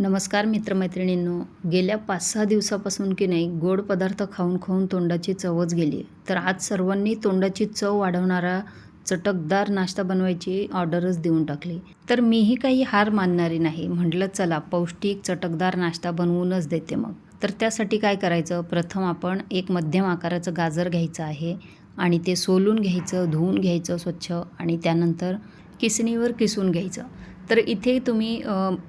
नमस्कार मित्रमैत्रिणींनो. गेल्या पाच सहा दिवसापासून की नाही गोड पदार्थ खाऊन खाऊन तोंडाची चवच गेली तर आज सर्वांनी तोंडाची चव वाढवणारा चटकदार नाश्ता बनवायची ऑर्डरच देऊन टाकली. तर मीही काही हार मानणारी नाही. म्हटलं चला पौष्टिक चटकदार नाश्ता बनवूनच देते मग. तर त्यासाठी काय करायचं? प्रथम आपण एक मध्यम आकाराचं गाजर घ्यायचं आहे आणि ते सोलून घ्यायचं धुवून घ्यायचं स्वच्छ आणि त्यानंतर किसणीवर किसून घ्यायचं. तर इथे तुम्ही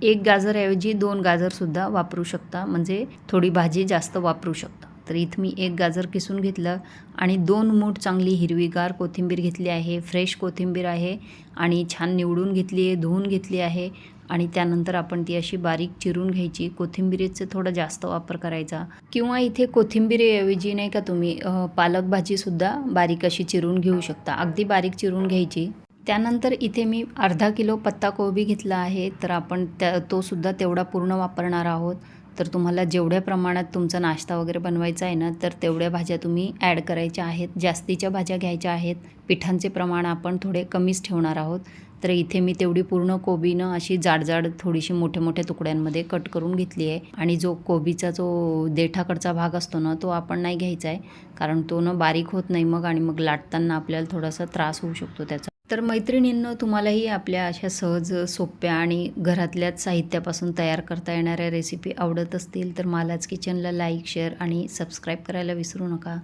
एक गाजरऐवजी दोन गाजरसुद्धा वापरू शकता. म्हणजे थोडी भाजी जास्त वापरू शकता. तर इथं मी एक गाजर किसून घेतलं आणि दोन मूठ चांगली हिरवीगार कोथिंबीर घेतली आहे. फ्रेश कोथिंबीर आहे आणि छान निवडून घेतली आहे धुवून घेतली आहे. आणि त्यानंतर आपण ती अशी बारीक चिरून घ्यायची. कोथिंबीरीचं थोडा जास्त वापर करायचा. किंवा इथे कोथिंबीरीऐवजी नाही का तुम्ही पालक भाजीसुद्धा बारीक अशी चिरून घेऊ शकता. अगदी बारीक चिरून घ्यायची. त्यानंतर इथे मी अर्धा किलो पत्ताकोबी घेतला आहे तर आपण त्या तोसुद्धा तेवढा पूर्ण वापरणार आहोत. तर तुम्हाला जेवढ्या प्रमाणात तुमचा नाश्ता वगैरे बनवायचा आहे ना तर तेवढ्या भाज्या तुम्ही ॲड करायच्या आहेत. जास्तीच्या भाज्या घ्यायच्या आहेत. पिठांचे प्रमाण आपण थोडे कमीच ठेवणार आहोत. तर इथे मी तेवढी पूर्ण कोबीनं अशी जाडजाड थोडीशी मोठ्या मोठ्या तुकड्यांमध्ये कट करून घेतली आहे. आणि जो कोबीचा जो देठाकडचा भाग असतो ना तो आपण नाही घ्यायचा आहे. कारण तो ना बारीक होत नाही मग आणि मग लाटताना आपल्याला थोडासा त्रास होऊ शकतो त्याचा. तर मैत्रिणींनो तुम्हालाही आपल्या अशा सहज सोप्या आणि घरातल्याच साहित्यापासून तयार करता येणाऱ्या रेसिपी आवडत असतील तर मालाच किचनला लाईक शेअर आणि सबस्क्राईब करायला विसरू नका.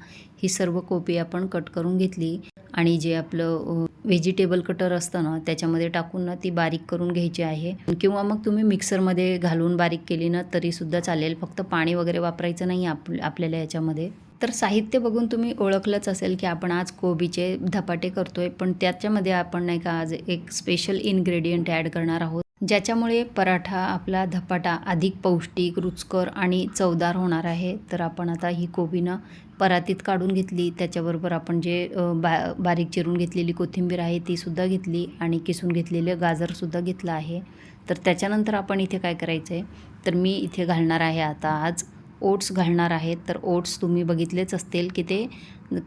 ही सर्व कोपी आपण कट करून घेतली आणि जे आपलं व्हेजिटेबल कटर असतं ना त्याच्यामध्ये टाकून ना ती बारीक करून घ्यायची आहे. किंवा मग तुम्ही मिक्सरमध्ये घालून बारीक केली ना तरीसुद्धा चालेल. फक्त पाणी वगैरे वापरायचं नाही आप आपल्याला याच्यामध्ये. तर साहित्य बघून तुम्ही ओळखलंच असेल की आपण आज कोबीचे धपाटे करतोय पण त्याच्यामध्ये आपण नाही का आज एक स्पेशल इन्ग्रेडियंट ॲड करणार आहोत ज्याच्यामुळे पराठा आपला धपाटा अधिक पौष्टिक रुचकर आणि चवदार होणार आहे. तर आपण आता ही कोबीनं परातीत काढून घेतली त्याच्याबरोबर आपण जे बा बारीक चिरून घेतलेली कोथिंबीर आहे तीसुद्धा घेतली आणि किसून घेतलेलं गाजरसुद्धा घेतलं आहे. तर त्याच्यानंतर आपण इथे काय करायचं आहे तर मी इथे घालणार आहे आता आज ओट्स घालणार आहेत तर ओट्स तुम्ही बघितलेच असतील की ते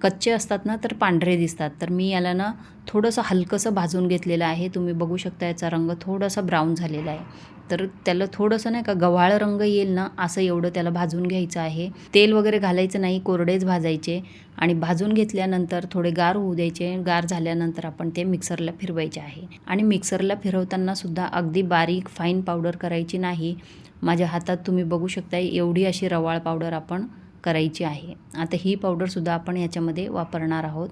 कच्चे असतात ना तर पांढरे दिसतात. तर मी याला ना थोडंसं हलकंसं भाजून घेतलेलं आहे. तुम्ही बघू शकता याचा रंग थोडासा ब्राऊन झालेला आहे. तर त्याला थोडंसं नाही का गव्हाळ रंग येईल ना असं एवढं त्याला भाजून घ्यायचं आहे. तेल वगैरे घालायचं नाही कोरडेच भाजायचे. आणि भाजून घेतल्यानंतर थोडे गार होऊ द्यायचे. गार झाल्यानंतर आपण ते मिक्सरला फिरवायचे आहे. आणि मिक्सरला फिरवताना सुद्धा अगदी बारीक फाईन पावडर करायची नाही. माझ्या हातात तुम्ही बघू शकता एवढी अशी रवाळ पावडर आपण करायची आहे. आता ही पावडरसुद्धा आपण याच्यामध्ये वापरणार आहोत.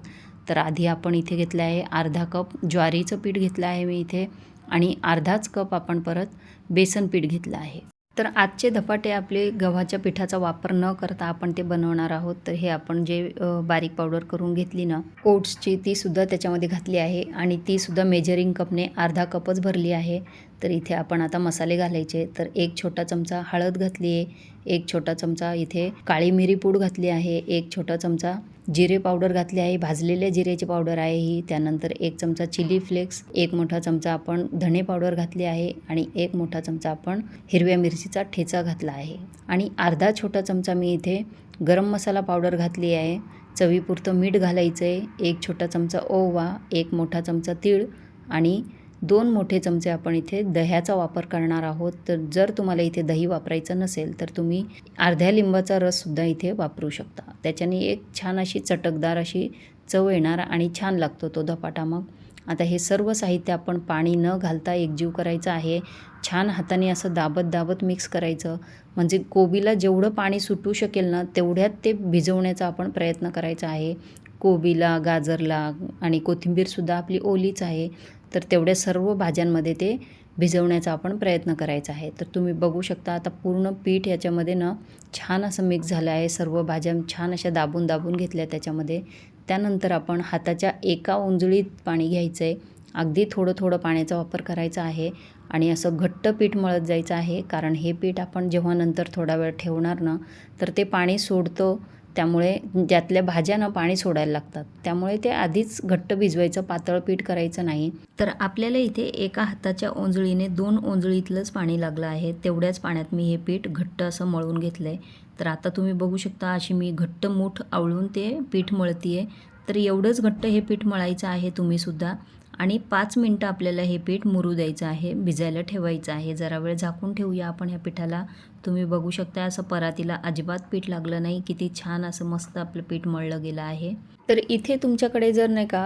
तर आधी आपण इथे घेतलं आहे अर्धा कप ज्वारीचं पीठ घेतलं आहे मी इथे आणि अर्धाच कप आपण परत बेसन पीठ घेतलं आहे. तर आजचे धपाटे आपले गव्हाच्या पिठाचा वापर न करता आपण ते बनवणार आहोत. तर हे आपण जे बारीक पावडर करून घेतली ना ओट्सची तीसुद्धा त्याच्यामध्ये घातली आहे आणि तीसुद्धा मेजरिंग कपने अर्धा कपच भरली आहे. तर इथे आपण आता मसाले घालायचे. तर एक छोटा चमचा हळद घातली आहे. एक छोटा चमचा इथे काळी मिरी पूड घातली आहे. एक छोटा चमचा जिरे पावडर घातली आहे. भाजलेल्या जिऱ्याची पावडर आहे ही. त्यानंतर एक चमचा चिली फ्लेक्स. एक मोठा चमचा आपण धणे पावडर घातली आहे. आणि एक मोठा चमचा आपण हिरव्या मिरचीचा ठेचा घातला आहे. आणि अर्धा छोटा चमचा मी इथे गरम मसाला पावडर घातली आहे. चवीपुरतं मीठ घालायचं आहे एक छोटा चमचा ओवा. एक मोठा चमचा तीळ. आणि दोन मोठे चमचे आपण इथे दह्याचा वापर करणार आहोत. तर जर तुम्हाला इथे दही वापरायचं नसेल तर तुम्ही अर्ध्या लिंबाचा रससुद्धा इथे वापरू शकता. त्याच्याने एक छान अशी चटकदार अशी चव येणार आणि छान लागतो तो धपाटा मग. आता हे सर्व साहित्य आपण पाणी न घालता एकजीव करायचं आहे. छान हाताने असं दाबत दाबत मिक्स करायचं. म्हणजे कोबीला जेवढं पाणी सुटू शकेल ना तेवढ्यात ते भिजवण्याचा आपण प्रयत्न करायचा आहे. कोबीला गाजरला आणि कोथिंबीरसुद्धा आपली ओलीच आहे. तर तेवढ्या सर्व भाज्यांमध्ये ते भिजवण्याचा आपण प्रयत्न करायचा आहे. तर तुम्ही बघू शकता आता पूर्ण पीठ याच्यामध्ये ना छान असं मिक्स झालं आहे. सर्व भाज्या छान अशा दाबून दाबून घेतल्या त्याच्यामध्ये. त्यानंतर आपण हाताच्या एका उंजळीत पाणी घ्यायचं आहे अगदी थोडं थोडं पाण्याचा वापर करायचा आहे आणि असं घट्ट पीठ मळत जायचं आहे. कारण हे पीठ आपण जेव्हा नंतर थोडा वेळ ठेवणार ना तर ते पाणी सोडतं. त्यामुळे ज्यातल्या भाज्यांना पाणी सोडायला लागतात. त्यामुळे ते आधीच घट्ट भिजवायचं पातळ पीठ करायचं नाही. तर आपल्याला इथे एका हाताच्या ओंजळीने दोन ओंजळीतलंच पाणी लागलं आहे. तेवढ्याच पाण्यात मी हे पीठ घट्ट असं मळून घेतलं आहे तर आता तुम्ही बघू शकता अशी मी घट्ट मूठ आवळून ते पीठ मळती आहे तर एवढंच घट्ट हे पीठ मळायचं आहे तुम्हीसुद्धा आणि पाच मिनटं आपल्याला हे पीठ मुरू द्यायचं आहे भिजायला ठेवायचं आहे. जरा वेळ झाकून ठेवूया आपण ह्या पिठाला. तुम्ही बघू शकता असं परातीला अजिबात पीठ लागलं नाही. किती छान असं मस्त आपलं पीठ मळलं गेलं आहे. तर इथे तुमच्याकडे जर नाही का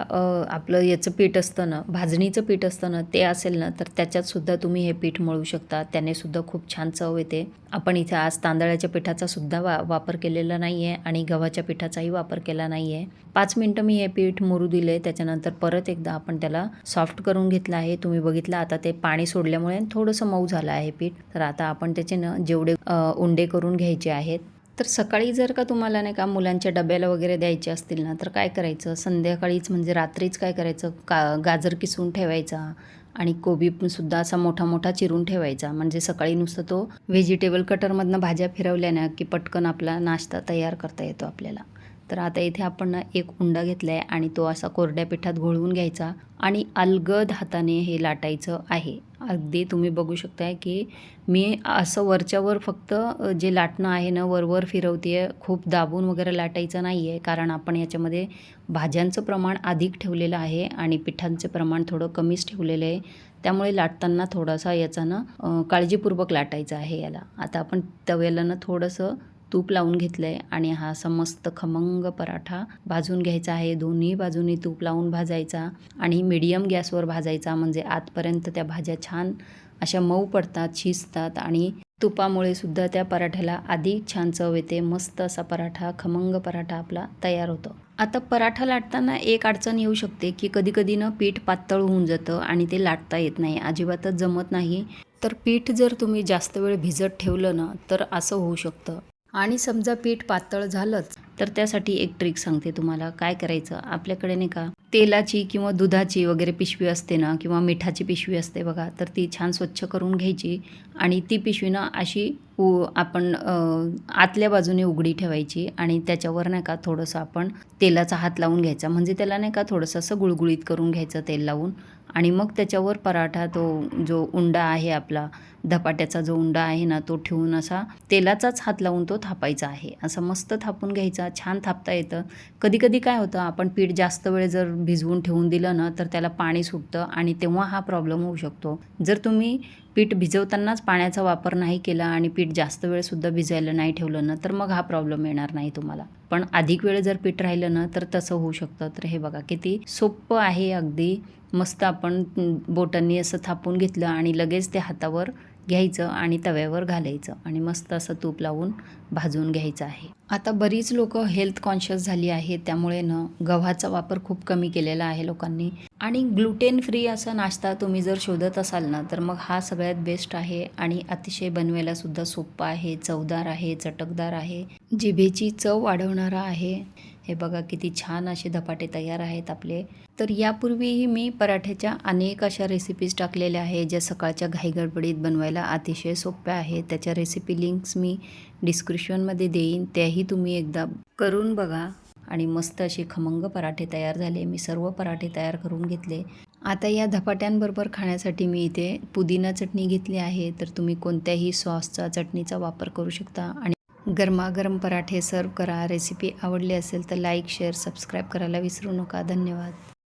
आपलं याचं पीठ असतं ना भाजणीचं पीठ असतं ना ते असेल ना तर त्याच्यात सुद्धा तुम्ही हे पीठ मळू शकता. त्याने सुद्धा खूप छान चव येते. आपण इथे आज तांदळाच्या पिठाचा सुद्धा वा वापर केलेला नाही आहे आणि गव्हाच्या पिठाचाही वापर केला नाही आहे पाच मिनटं मी हे पीठ मुरू दिले. त्याच्यानंतर परत एकदा आपण त्याला सॉफ्ट करून घेतलं आहे. तुम्ही बघितलं आता ते पाणी सोडल्यामुळे थोडंसं मऊ झालं आहे पीठ. तर आता आपण त्याचे ना जेवढे उंडे करून घ्यायचे आहेत. तर सकाळी जर का तुम्हाला नाही का मुलांच्या डब्याला वगैरे द्यायचे असतील ना तर काय करायचं? संध्याकाळीच म्हणजे रात्रीच काय करायचं? का गाजर किसून ठेवायचा आणि कोबी पण सुद्धा असा मोठा मोठा चिरून ठेवायचा. म्हणजे सकाळी नुसतं तो व्हेजिटेबल कटरमधनं भाज्या फिरवल्या ना की पटकन आपला नाश्ता तयार करता येतो आपल्याला. तर आता इथे आपण एक उंडा घेतला आहे आणि तो असा कोरड्या पिठात घोळवून घ्यायचा आणि अलगद हाताने हे लाटायचं आहे. अगदी तुम्ही बघू शकताय की मी असं वरच्यावर फक्त जे लाटणं आहे ना वरवर फिरवते खूप दाबून वगैरे लाटायचं नाही आहे कारण आपण याच्यामध्ये भाज्यांचं प्रमाण अधिक ठेवलेलं आहे आणि पिठांचे प्रमाण थोडं कमीच ठेवलेलं आहे. त्यामुळे लाटताना थोडासा याचा ना काळजीपूर्वक लाटायचं आहे याला. आता आपण तव्याला ना थोडंसं तूप लावून घेतलं आहे आणि हा असा मस्त खमंग पराठा भाजून घ्यायचा आहे. दोन्ही बाजूनी तूप लावून भाजायचा आणि मीडियम गॅसवर भाजायचा म्हणजे आतपर्यंत त्या भाज्या छान अशा मऊ पडतात शिजतात आणि तुपामुळे सुद्धा त्या पराठ्याला अधिक छान चव येते. मस्त असा पराठा खमंग पराठा आपला तयार होतो. आता पराठा लाटताना एक अडचण येऊ शकते की कधी कधी ना पीठ पातळ होऊन जातं आणि ते लाटता येत नाही. अजिबातच जमत नाही. तर पीठ जर तुम्ही जास्त वेळ भिजत ठेवलं ना तर असं होऊ शकतं. आणि समजा पीठ पातळ झालंच. तर त्यासाठी एक ट्रिक सांगते तुम्हाला. काय करायचं? आपल्याकडे नाही का तेलाची किंवा दुधाची वगैरे पिशवी असते ना किंवा मिठाची पिशवी असते बघा तर ती छान स्वच्छ करून घ्यायची आणि ती पिशवी ना अशी उ आपण आतल्या बाजूने उघडी ठेवायची आणि त्याच्यावर नाही का थोडंसं आपण तेलाचा हात लावून घ्यायचा. म्हणजे त्याला नाही का थोडंसं असं गुळगुळीत करून घ्यायचं तेल लावून आणि मग त्याच्यावर पराठा तो जो उंडा आहे आपला धपाट्याचा जो उंडा आहे ना तो ठेवून असा तेलाचाच हात लावून तो थापायचा आहे. असं मस्त थापून घ्यायचा छान थापता येतं. कधी कधी काय होतं आपण पीठ जास्त वेळ जर भिजवून ठेवून दिलं ना तर त्याला पाणी सुटतं आणि तेव्हा हा प्रॉब्लेम होऊ शकतो. जर तुम्ही पीठ भिजवतानाच पाण्याचा वापर नाही केला आणि पीठ जास्त वेळसुद्धा भिजायला नाही ठेवलं ना तर मग हा प्रॉब्लेम येणार नाही तुम्हाला. पण अधिक वेळ जर पीठ राहिलं ना तर तसं होऊ शकतं. तर हे बघा किती सोपं आहे अगदी मस्त आपण बोटांनी असं थापून घेतलं आणि लगेच ते हातावर घ्यायचं आणि तव्यावर घालायचं आणि मस्त असं तूप लावून भाजून घ्यायचं आहे. आता बरीच लोक हेल्थ कॉन्शियस झाली आहेत त्यामुळे ना गव्हाचा वापर खूप कमी केलेला आहे लोकांनी. आणि ग्लुटेन फ्री असा नाश्ता तुम्ही जर शोधत असाल ना तर मग हा सगळ्यात बेस्ट आहे आणि अतिशय बनवायला सुद्धा सोपा आहे चवदार आहे चटकदार आहे. जिभेची चव वाढवणारा आहे. हे बघा किती छान असे धपाटे तयार आहेत आपले. तर यापूर्वीही मी पराठ्याच्या अनेक अशा रेसिपीज टाकलेल्या आहे ज्या सकाळच्या घाईगडबडीत बनवायला अतिशय सोप्या आहेत. त्याच्या रेसिपी लिंक्स मी डिस्क्रिप्शनमध्ये देईन. त्याही तुम्ही एकदा करून बघा. आणि मस्त असे खमंग पराठे तयार झाले. मी सर्व पराठे तयार करून घेतले. आता या धपाट्यांबरोबर खाण्यासाठी मी इथे पुदिना चटणी घेतली आहे. तर तुम्ही कोणत्याही सॉसचा चटणीचा वापर करू शकता. आणि गरमागरम पराठे सर्व करा. रेसिपी आवडली असेल तर लाईक शेअर सबस्क्राईब करायला विसरू नका. धन्यवाद.